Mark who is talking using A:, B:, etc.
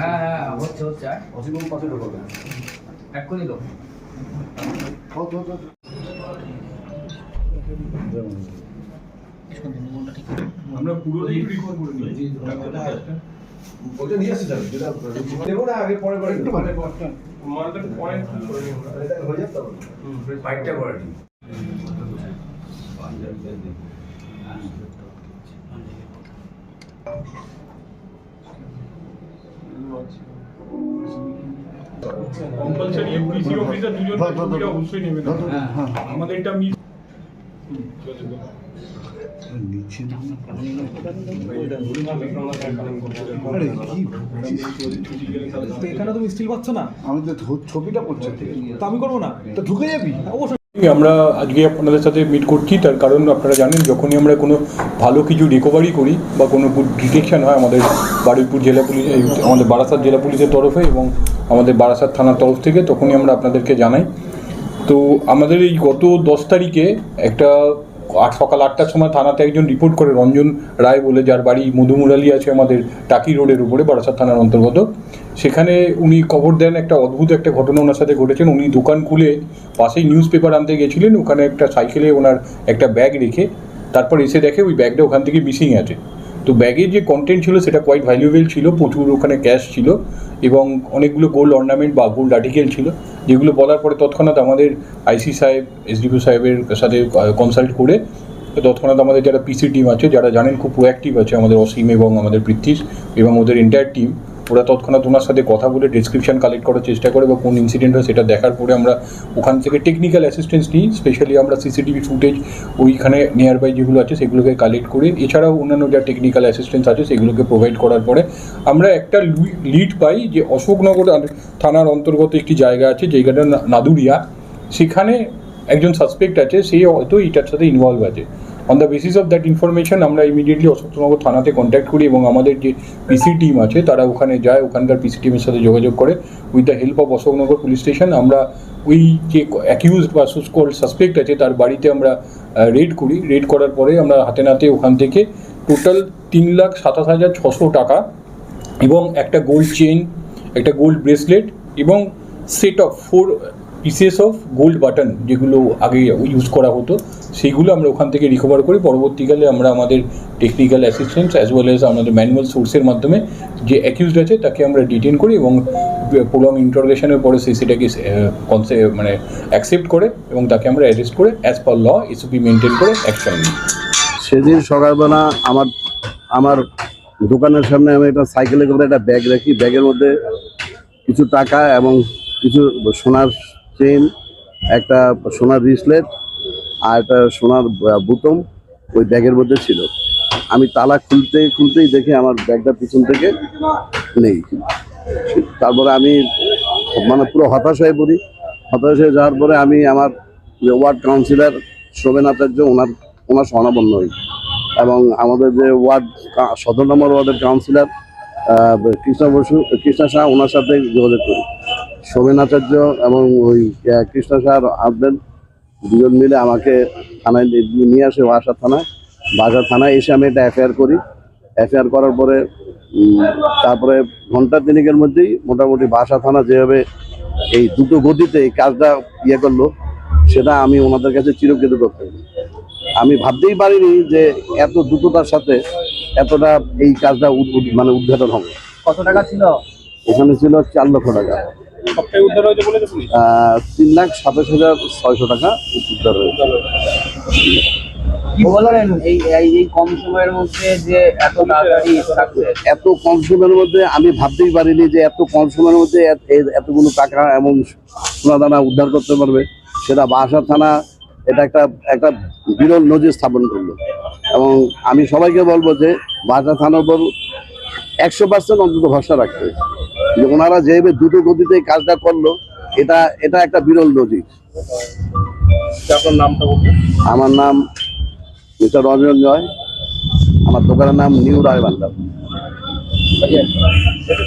A: হ্যাঁ হ্যাঁ হচ্ছে হচ্ছে আয়। এক্ষুনি তো
B: আমরা নিয়েছি
C: ওটা নিয়ে আসছি স্যার যেটা দেবো না আগে পরে পরে একটু মানে
B: মালটা পয়েন্ট করে নিই আমরা।
C: হয়ে যাবে বাইকটা করে দিই
B: কম্পালসারি এমপিসি অফিসার দুজন ছবিটা অবশ্যই নেবে আমাদের এটা মিস
D: তো এখানে তুমি স্টিল পাচ্ছ না?
E: আমি তো ছবিটা করছি
D: তো আমি করব না?
E: তো ঢুকে যাবি?
D: অবশ্যই।
B: আমরা আজকে আপনাদের সাথে মিট করছি। তার কারণ আপনারা জানেন, যখনই আমরা কোনো ভালো কিছু রিকভারি করি বা কোনো ডিটেকশন হয় আমাদের বারুইপুর জেলা পুলিশ আমাদের বারাসাত জেলা পুলিশের তরফে এবং আমাদের বারাসাত থানার তরফ থেকে, তখনই আমরা আপনাদেরকে জানাই। তো আমাদের এই গত দশ তারিখে একটা আট সকাল আটটার সময় থানাতে একজন রিপোর্ট করে রঞ্জন রায় বলে, যার বাড়ি মধুমুরালি আছে আমাদের টাকি রোডের উপরে, বারাসাত থানার অন্তর্গত। সেখানে উনি খবর দেন, একটা অদ্ভুত একটা ঘটনা ওনার সাথে ঘটেছেন উনি দোকান খুলে পাশেই নিউজ পেপার আনতে গেছিলেন, ওখানে একটা সাইকেলে ওনার একটা ব্যাগ রেখে, তারপর এসে দেখে ওই ব্যাগটা ওখান থেকে মিসিং আছে। তো ব্যাগে যে কন্টেন্ট ছিল সেটা কোয়াইট ভ্যালুয়েবল ছিল, প্রচুর ওখানে ক্যাশ ছিল এবং অনেকগুলো গোল্ড অর্নামেন্ট বা গোল্ড আর্টিকেল ছিল, যেগুলো বলার পরে তৎক্ষণাৎ আমাদের আইসি সাহেব এসডিপিও সাহেবের সাথে কনসাল্ট করে তৎক্ষণাৎ আমাদের যারা পিসি টিম আছে, যারা জানেন খুব প্রোঅ্যাক্টিভ আছে আমাদের অসীম এবং আমাদের পৃথ্বীশ এবং ওদের এন্টায়ার টিম ওরা তৎক্ষণাৎ ওনার সাথে কথা বলে ডেসক্রিপশন কালেক্ট করার চেষ্টা করে বা কোন ইনসিডেন্ট হয় সেটা দেখার পরে আমরা ওখান থেকে টেকনিক্যাল অ্যাসিস্ট্যান্স নিই স্পেশালি আমরা সিসিটিভি ফুটেজ ওইখানে নিয়ার বাই যেগুলো আছে সেগুলোকে কালেক্ট করে, এছাড়াও অন্যান্য যা টেকনিক্যাল অ্যাসিস্ট্যান্স আছে সেগুলোকে প্রোভাইড করার পরে আমরা একটা লিড পাই যে অশোকনগর থানার অন্তর্গত একটি জায়গা আছে জায়গাটা নাদুরিয়া। সেখানে একজন সাসপেক্ট আছে, সে হয়তো এটার সাথে ইনভলভ আছে। On the basis of that information আমরা ইমিডিয়েটলি অশোকনগর থানাতে কন্ট্যাক্ট করি এবং আমাদের যে পিসি টিম আছে, তারা ওখানে যায়, ওখানকার পিসি টিমের সাথে যোগাযোগ করে। With the help of Ashoknagar police station আমরা ওই যে অ্যাকিউজড বা সুসকল সাসপেক্ট আছে, তার বাড়িতে আমরা রেড করি। রেড করার পরে আমরা হাতে নাতে ওখান থেকে টোটাল তিন লাখ সাতাশ হাজার ছশো টাকা এবং একটা গোল্ড চেন একটা গোল্ড ব্রেসলেট এবং set of four pieces of gold button যেগুলো আগে ইউজ করা হতো, সেইগুলো আমরা ওখান থেকে রিকভার করি। পরবর্তীকালে আমরা আমাদের technical assistance as well as আমাদের ম্যানুয়াল সোর্সের মাধ্যমে যে অ্যাকিউজড আছে, তাকে আমরা ডিটেন করি এবং প্রলং ইন্টারোগেশনের পরে সে সেটাকে কনসে মানে অ্যাকসেপ্ট করে এবং তাকে আমরা অ্যারেস্ট করে as per law SOP maintain করে অ্যাকশন নিই।
F: সেদিন সকালবেলা আমার আমার দোকানের সামনে আমি একটা সাইকেলে করে একটা ব্যাগ রাখি। ব্যাগের মধ্যে কিছু টাকা এবং কিছু সোনার চেন একটা সোনার ব্রেসলেট আর একটা সোনার বুতম ওই ব্যাগের মধ্যে ছিল। আমি তালা খুলতে, খুলতেই দেখে আমার ব্যাগটা পিছন থেকে নেই। তারপরে আমি মানে পুরো হতাশ হয়ে পড়ি। হতাশ হয়ে যাওয়ার পরে আমি আমার যে ওয়ার্ড কাউন্সিলর শোভেন আচার্য, ওনার ওনার স্বর্ণাপন্ন হই। এবং আমাদের যে ওয়ার্ড সতেরো নম্বর ওয়ার্ডের কাউন্সিলর কৃষ্ণ বসু, কৃষ্ণ শাহ, ওনার সাথে যোগাযোগ করি। শোভেন আচার্য এবং ওই কৃষ্ণ শাহ আসবেন। দুজন মিলে আমাকে থানায় নিয়ে- আসে বাসা থানায়। বাসা থানায় এসে আমি একটা এফআইআর করি। এফআইআর করার পরে তারপরে ঘণ্টা তিনেকের মধ্যেই মোটামুটি বাসা থানা যেভাবে এই দ্রুত গতিতে এই কাজটা ইয়ে করল, সেটা আমি ওনাদের কাছে চিরকৃতজ্ঞ। থাকব আমি ভাবতেই পারিনি যে এত দ্রুততার সাথে এতটা এই কাজটা মানে উদ্ঘাটন হবে।
A: কত টাকা ছিল?
F: এখানে ছিল চার লক্ষ টাকা। তিন লাখ সাতাশ হাজার ছয়শো টাকা উদ্ধার হয়েছে।
A: কি বললেন এই এই- এই কম সময়ের মধ্যে যে এত
F: কম সময়ের মধ্যে আমি ভাবতেই পারিনি যে এত কম সময়ের মধ্যে এতগুলো টাকা এবং সোনাদানা উদ্ধার করতে পারবে। সেটা বাসা থানা এটা একটা একটা বিরল নজির স্থাপন করল। এবং আমি সবাইকে বলব যে বাসা থানার উপর একশো পার্সেন্ট অন্তত ভরসা রাখতে। যে ওনারা যেভাবে দ্রুত গতিতে কাজটা করল এটা এটা একটা বিরল নজির।
B: আপনার নামটা
F: আমার নাম মিস্টার রঞ্জন জয় আমার দোকানের নাম নিউ রায় ভান্ডার